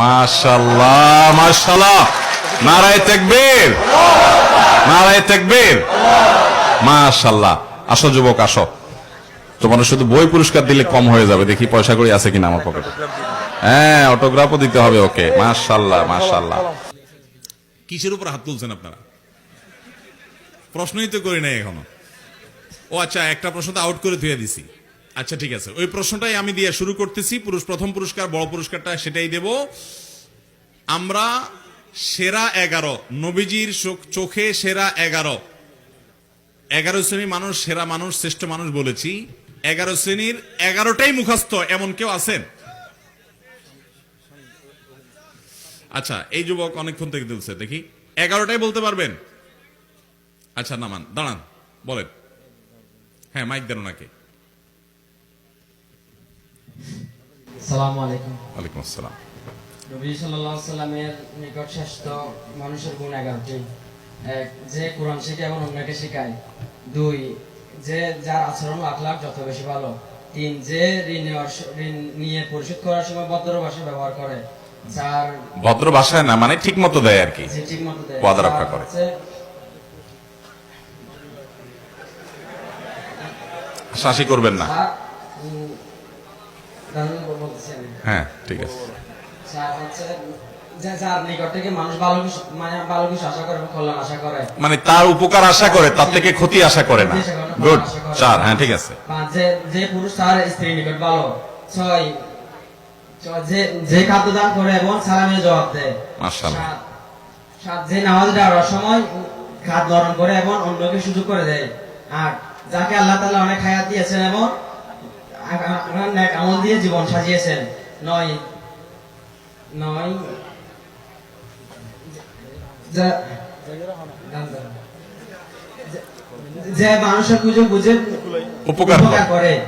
মাশাল্লাহ মাশাল্লাহ নারায় তেকবীর। নারায় তেকবীর। মাশাল্লাহ আসো যুবক, আসো। তোমার শুধু বই পুরস্কার দিলে কম হয়ে যাবে। দেখি পয়সা করে আছে কিনা আমার পকেটে হ্যাঁ অটোগ্রাফও দিতে হবে ওকে। মাশাল্লাহ মাশাল্লাহ কিসের উপর হাত তুলছেন আপনারা? প্রশ্নই তো করি নাই এখনও। ও আচ্ছা একটা প্রশ্ন তো আউট করে ধুয়ে দিছি। আচ্ছা ঠিক আছে। ওই প্রশ্নটাই আমি দিয়ে শুরু করতেছি। পুরুষ, প্রথম পুরস্কার, বড় পুরস্কারটা সেটাই দেব। আমরা সেরা এগারো, নবীজির চোখ- সেরা এগারো। এগারো শ্রেণির মানুষ, সেরা মানুষ, শ্রেষ্ঠ মানুষ বলেছি। এগারো শ্রেণির এগারোটাই মুখস্থ, এমন কেউ আছেন? আচ্ছা এই যুবক অনেকক্ষণ থেকে তুলছে, দেখি। এগারোটাই বলতে পারবেন? আচ্ছা নামান, দাঁড়ান, বলেন। হ্যাঁ মাইক দেন ওনাকে। সালামু আলাইকুম। ওয়ালাইকুম আসসালাম। নবী সাল্লাল্লাহু আলাইহি সাল্লামের নিকট শ্রেষ্ঠ মানুষের গুণ এগারোটি এক যে কোরআন শিখে এবং অন্যকে শেখায়। দুই যে যার আচরণ ও আখলাক যত বেশি ভালো। তিন যে ঋণ নেওয়ার ঋণ নিয়ে পরিশোধ করার সময় ভদ্র ভাষা ব্যবহার করে। চার ভদ্র ভাষায় না মানে ঠিক মতো দেয় আর কি। যে ঠিক মতো দেয়। ওয়াদা রক্ষা করে। শাসি করবেন না চার, উম, দাদু বলতেছি আমি হ্যাঁ ঠিক আছে। মানে মানে তার উপকার আশা করে তার থেকে ক্ষতি আশা করে না। গুড চার হ্যাঁ ঠিক আছে। যে পুরুষ তার স্ত্রী নিকট ভালো ছয় যে খাদ্য দান করে এবং সালামের জবাব দেয়। মাশাআল্লাহ। সাত সাত যে নামাজ দেওয়ার সময় খাদ নরম করে এবং অন্যকে সুযোগ করে দেয়। আট যাকে আল্লাহ তাআলা অনেক হায়াত দিয়েছেন এবং আ- আ- আ- নেক আমল দিয়ে জীবন সাজিয়েছেন। নয় নয় যে- মানুষের পুজো বুঝে উপকার করে।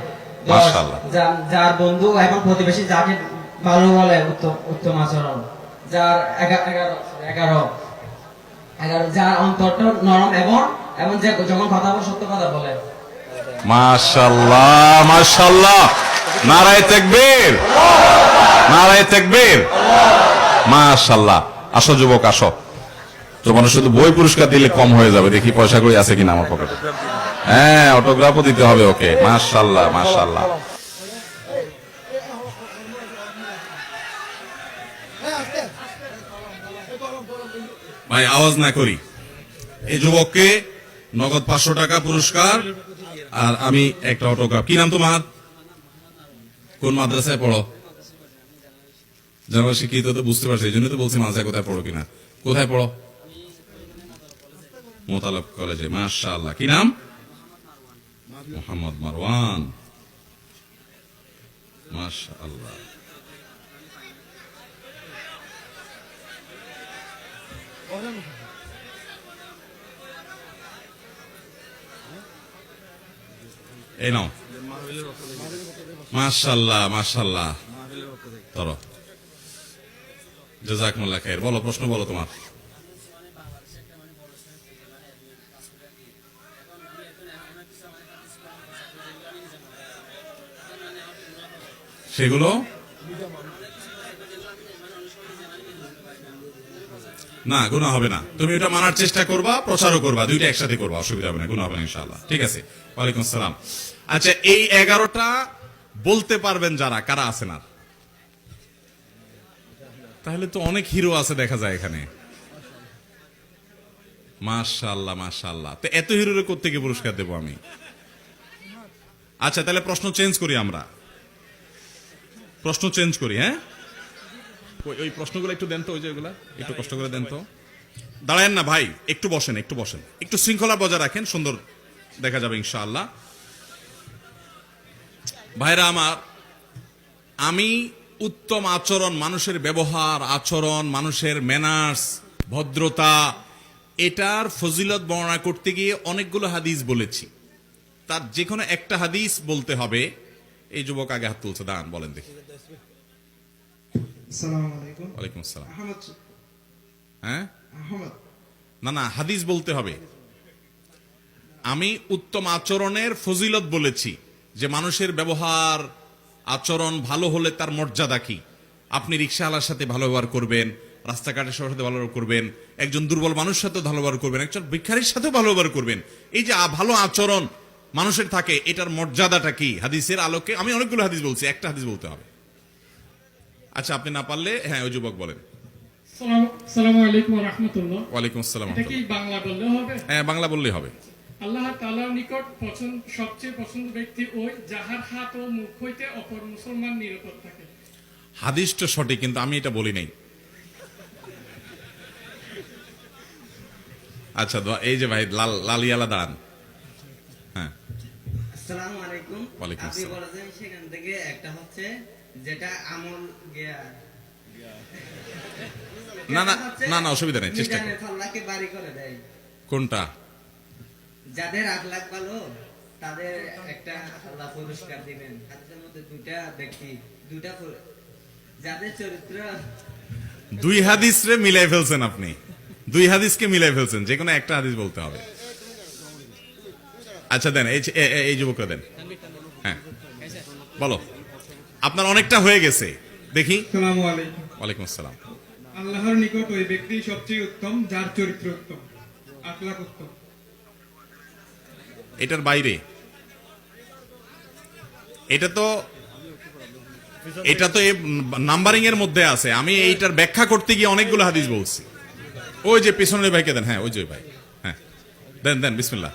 যার বন্ধু এবং প্রতিবেশী যাকে ভালো বলে উত্তম উত্তম আচরণ। যার এগা- এগারো এগারো এগারো যার অন্তরটা নরম এবং এবং যে যখন কথা বলে সত্য কথা বলে। মাশাল্লাহ মাশাল্লাহ। নারায় তেকবীর। নারায় তেকবীর। মাশাল্লাহ। আসো যুবক, আসো। তোমার শুধু বই পুরস্কার দিলে কম হয়ে যাবে। দেখি পয়সা করে আছে কিনা আমার পকেটে হ্যাঁ অটোগ্রাফও দিতে হবে ওকে। মাশাল্লাহ মাশাল্লাহ। ভাই, আওয়াজ না করি। এই যুবককে নগদ পাঁচশো টাকা পুরস্কার আর আমি একটা অটোগ্রাফ কি নাম তোমার? কোন মাদ্রাসায় পড়ো? যারা শিক্ষিত তো বুঝতে পারছি, এই জন্য তো বলছি মাদ্রাসায় কোথায় পড়ো কিনা। কোথায় পড়ো? মোতালব কলেজে মাশাআল্লাহ। কি নাম? মোহাম্মদ মারওয়ান। মাশা আল্লাহ এই নাও। মাশাল্লাহ মাশাল্লাহ। ধরো। জাজাক মোল্লা খাই বলো প্রশ্ন বলো তোমার। সেগুলো? না গুণা হবে না। তুমি ওটা মানার চেষ্টা করবা, প্রচারও করবা, দুইটা একসাথে করবা, অসুবিধা হবে না গুণা হবে না ইনশাআল্লাহ। ঠিক আছে? ওয়ালাইকুম আসসালাম। আচ্ছা এই এগারোটা বলতে পারবেন যারা, কারা আছেন আর? তাহলে তো অনেক হিরো আছে দেখা যায় এখানে। মাশাল্লাহ মাশাল্লাহ তো এত হিরোরে কোথেকে পুরস্কার দেবো আমি? আচ্ছা তাহলে প্রশ্ন চেঞ্জ করি আমরা। প্রশ্ন চেঞ্জ করি হ্যাঁ? ওই- প্রশ্নগুলো একটু দেন তো ওই যে ওইগুলা একটু কষ্ট করে দেন তো। দাঁড়ায়েন না ভাই একটু বসেন একটু বসেন। একটু শৃঙ্খলা বজায় রাখেন সুন্দর দেখা যাবে ইনশাআল্লাহ। ভাইরা আমার আমি উত্তম আচরণ মানুষের ব্যবহার আচরণ মানুষের ম্যানার্স ভদ্রতা এটার ফজিলত বর্ণনা করতে গিয়ে অনেকগুলো হাদিস বলেছি। তার যে কোনো একটা হাদিস বলতে হবে। এই যুবক আগে হাত তুলছে দাঁড়ান বলেন দেখি। আসসালামু আলাইকুম। ওয়ালাইকুম আসসালাম আহমদ। হ্যাঁ? আহমদ। না না হাদিস বলতে হবে। আমি উত্তম আচরণের ফজিলত বলেছি যে মানুষের ব্যবহার আচরণ ভালো হলে তার মর্যাদা কি? আপনি রিক্সাওয়ালার সাথে ভালো ব্যবহার করবেন রাস্তাঘাটের সবার সাথে ভালো ব্যবহার করবেন একজন দুর্বল মানুষের সাথে ভালো ব্যবহার করবেন একজন ভিক্ষারীর সাথেও ভালো ব্যবহার করবেন। এই যে ভালো আচরণ মানুষের থাকে এটার মর্যাদাটা কি? হাদিসের আলোকে আমি অনেকগুলো হাদিস বলছি একটা হাদিস বলতে হবে। আচ্ছা আপনি না পারলে হ্যাঁ ওই যুবক বলেন। সালামু আলাইকুম রহমতুল্লাহ। ওয়ালাইকুম আসসালাম এটা কি বাংলা বললে হবে? হ্যাঁ বাংলা বললেই হবে। আল্লাহ তাআলার নিকট পছন্দ সবচেয়ে পছন্দ ব্যক্তি ওই যাহার হাত ও মুখ হইতে অপর মুসলমান নিরাপদ থাকে। হাদিসটা সঠিক কিন্তু আমি এটা বলি নাই। আচ্ছা দোয়া- এই যে ভাই লাল লালিয়ালা দাঁড়ান। হ্যাঁ। আসসালামু আলাইকুম। ওয়ালাইকুম আপনি আসসালাম। বলেছেন সেখান থেকে একটা হচ্ছে যেটা আমল গিয়া। না, না, না, না, অসুবিধা নেই, চেষ্টা মিজানের বাড়ি করে দেয়। কোনটা? যাদের আখলাখ ভালো তাদের একটা আল্লাহ পুরস্কার দিবেন। হাদিসের মধ্যে দুটা ব্যক্তি দুটা যাদের চরিত্র দুই হাদিস রে মিলাই ফেলছেন আপনি। দুই হাদিসকে মিলাই ফেলছেন যে কোনো একটা হাদিস বলতে হবে। আচ্ছা দেন এই যুবকরা দেন। হ্যাঁ বলো। আপনার অনেকটা হয়ে গেছে। দেখি। ওয়ালাইকুম আসসালাম। আল্লাহর নিকট ওই ব্যক্তি সবচেয়ে উত্তম যার চরিত্র উত্তম আখলাক উত্তম। এটার বাইরে। এটা তো এটা তো নাম্বারিং এর মধ্যে আছে। আমি এইটার ব্যাখ্যা করতে গিয়ে অনেকগুলো হাদিস বলছি। ওই যে পিছনের ভাইকে দেন। হ্যাঁ ওই যে ভাই। হ্যাঁ। দেন দেন বিসমিল্লাহ।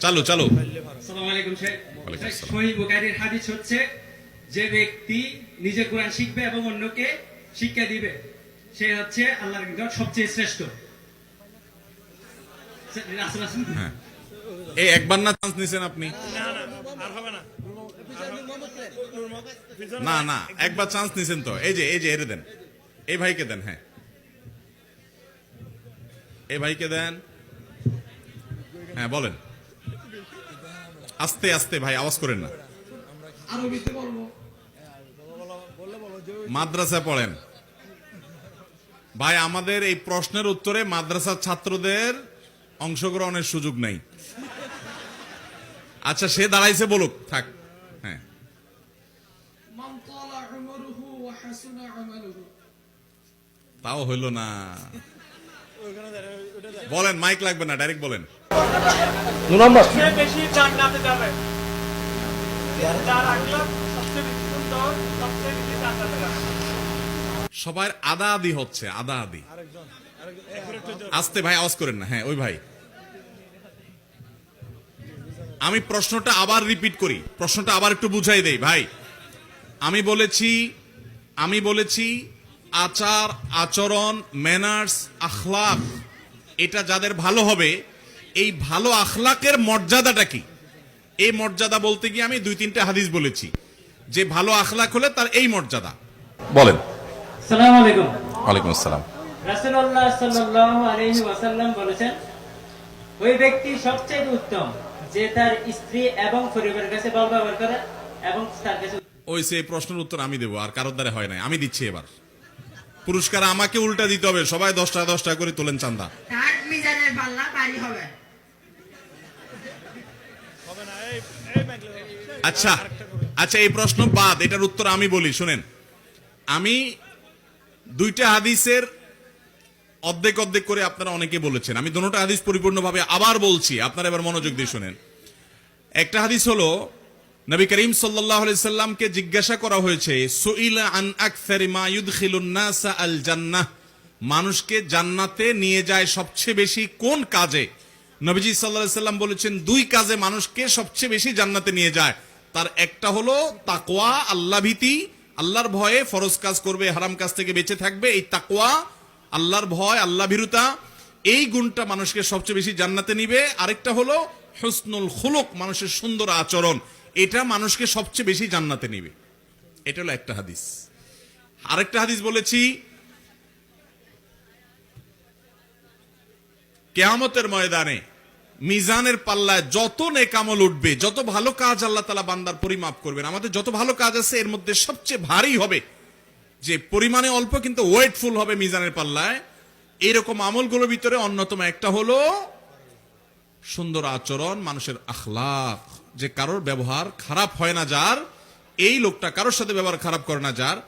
চালু চালু। বুখারীর হাদিস হচ্ছে যে ব্যক্তি নিজে কোরআন শিখবে এবং অন্যকে শিক্ষা দিবে সে হচ্ছে আল্লাহর নিকট সবচেয়ে শ্রেষ্ঠ? হ্যাঁ। এই একবার না চান্স নিছেন আপনি? না না একবার চান্স নিছেন তো। এই যে এই যে এরে দেন। এই ভাইকে দেন হ্যাঁ। এই ভাইকে দেন। হ্যাঁ বলেন। আস্তে আস্তে ভাই, আওয়াজ করেন না। মাদ্রাসা পড়েন। ভাই, আমাদের এই প্রশ্নের উত্তরে মাদ্রাসার ছাত্রদের অংশগ্রহণের সুযোগ নেই। আচ্ছা সে দাঁড়াইছে, বলুক। থাক হ্যাঁ। তাও হইল না। বলেন মাইক লাগবে না ডাইরেক্ট বলেন। সবার আদা আদি হচ্ছে আদা আদি আস্তে ভাই আওয়াজ করেন না। হ্যাঁ ওই ভাই। আমি প্রশ্নটা আবার রিপিট করি। প্রশ্নটা আবার একটু বুঝাই দেই ভাই। আমি বলেছি আমি বলেছি আচার আচরণ ম্যানার্স আখলাক এটা যাদের ভালো হবে এই ভালো আখলাকের মর্যাদাটা কি? এই মর্যাদা বলতে গিয়ে আমি দুই তিনটা হাদিস বলেছি। যে ভালো আখলাক হলে তার এই মর্যাদা। বলেন। আলাইকুম। আসসালাম। রাসূলুল্লাহ সাল্লাল্লাহু আলাইহি ওয়াসাল্লাম বলেছেন ওই ব্যক্তি সবচেয়ে উত্তম যে তার স্ত্রী এবং পরিবারের কাছে ভালো ব্যবহার করে এবং তার কাছে ওই সে প্রশ্নের উত্তর আমি দেবো আর কারোর দ্বারা হয় নাই আমি দিচ্ছি এবার। পুরস্কার আমাকে উল্টা দিতে হবে। সবাই দশটা দশটা করে তোলেন চান্দা। তার মিজানের পাল্লা বাড়ি হবে। আচ্ছা আচ্ছা এই প্রশ্ন বাদ এটার উত্তর আমি বলি শুনেন। আমি দুইটা হাদিসের অর্ধেক অর্ধেক করে আপনারা অনেকে বলেছেন। আমি দুটোটা হাদিস পরিপূর্ণভাবে আবার বলছি আপনারা এবার মনোযোগ দিয়ে শুনেন। একটা হাদিস হলো নবী করিম আলাইহি সাল্লামকে জিজ্ঞাসা করা হয়েছে, সুইলা আন আল জান্নাহ? মানুষকে জান্নাতে নিয়ে যায় সবচেয়ে বেশি কোন কাজে? নবীজি সাল্লাল্লাহু সাল্লাম বলেছেন, দুই কাজে মানুষকে সবচেয়ে বেশি জান্নাতে নিয়ে যায়। তার একটা হলো তাকওয়া, আল্লাহ ভীতি, আল্লাহর ভয়ে ফরজ কাজ করবে, হারাম কাজ থেকে বেঁচে থাকবে, এই তাকওয়া, আল্লাহর ভয়, আল্লাহ ভীরুতা, এই গুণটা মানুষকে সবচেয়ে বেশি জান্নাতে নিবে। আরেকটা হলো হুসনুল খুলুক, মানুষের সুন্দর আচরণ। এটা মানুষকে সবচেয়ে বেশি জান্নাতে নিবে। এটা হলো একটা হাদিস। আরেকটা হাদিস বলেছি, কেয়ামতের ময়দানে মিজানের পাল্লায় যত নেকামল উঠবে, যত ভালো কাজ আল্লাহ তালা বান্দার পরিমাপ করবেন, আমাদের যত ভালো কাজ আছে এর মধ্যে সবচেয়ে ভারী হবে, যে পরিমাণে অল্প কিন্তু ওয়েটফুল হবে মিজানের পাল্লায়, এরকম আমলগুলোর ভিতরে অন্যতম একটা হলো সুন্দর আচরণ, মানুষের আখলাক যে কারোর ব্যবহার খারাপ হয় না যার, এই লোকটা কারোর সাথে ব্যবহার খারাপ করে না যার